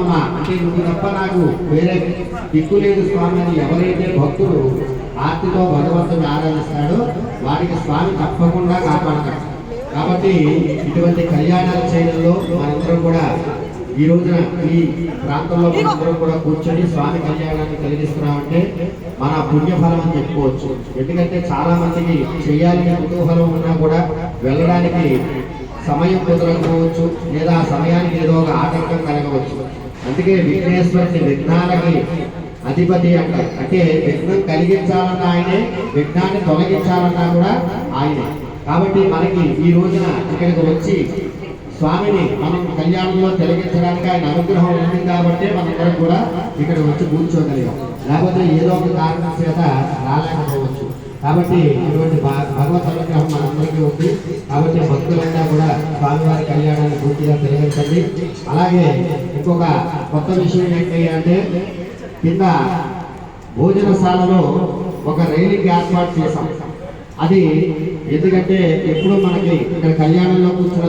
అమ్మమ్మ అంటే నువ్వు తప్ప నాకు వేరే దిక్కు లేదు స్వామి అని ఎవరైతే భక్తుడు ఆర్తితో భగవంతుని ఆరాధిస్తాడో వారికి స్వామి తప్పకుండా కాపాడతాడు. కాబట్టి ఇటువంటి కళ్యాణాల చేయడంలో మనందరం కూడా ఈ రోజున ఈ ప్రాంతంలో మనందరం కూడా కూర్చొని స్వామి కళ్యాణాన్ని కలిగిస్తున్నామంటే మన పుణ్యఫలం అని చెప్పుకోవచ్చు. ఎందుకంటే చాలా మందికి చేయాలి కుతూహలం ఉన్నా కూడా వెళ్ళడానికి సమయం కుదరకపోవచ్చు లేదా ఆ సమయానికి ఏదో ఒక ఆటంకం కలగవచ్చు. అందుకే విఘ్నేశ్వరుని విఘ్నాలకి అధిపతి అంట. అంటే విఘ్నం కలిగించాలన్న ఆయనే విఘ్నాన్ని తొలగించాలన్నా కూడా ఆయనే. కాబట్టి మనకి ఈ రోజున ఇక్కడికి వచ్చి స్వామిని మనం కళ్యాణంలో తొలగించడానికి ఆయన అనుగ్రహం ఉంది కాబట్టి మనందరం కూడా ఇక్కడ వచ్చి కూర్చోగలిగాం. లేకపోతే ఏదో ఒక కారణం చేత రాలేకపోవచ్చు. కాబట్టి ఇటువంటి భగవత్ అనుగ్రహం మనం ఉంది కాబట్టి భక్తులంతా కూడా స్వామివారి కళ్యాణాన్ని పూర్తిగా తిరగించండి అలాగే ఇంకొక కొత్త విషయం ఏంటి అంటే కింద భోజనశాలలో ఒక రైలింగ్ ఏర్పాటు చేశాం. అది ఎందుకంటే ఎప్పుడు మనకి ఇక్కడ కళ్యాణంలో కూర్చున్న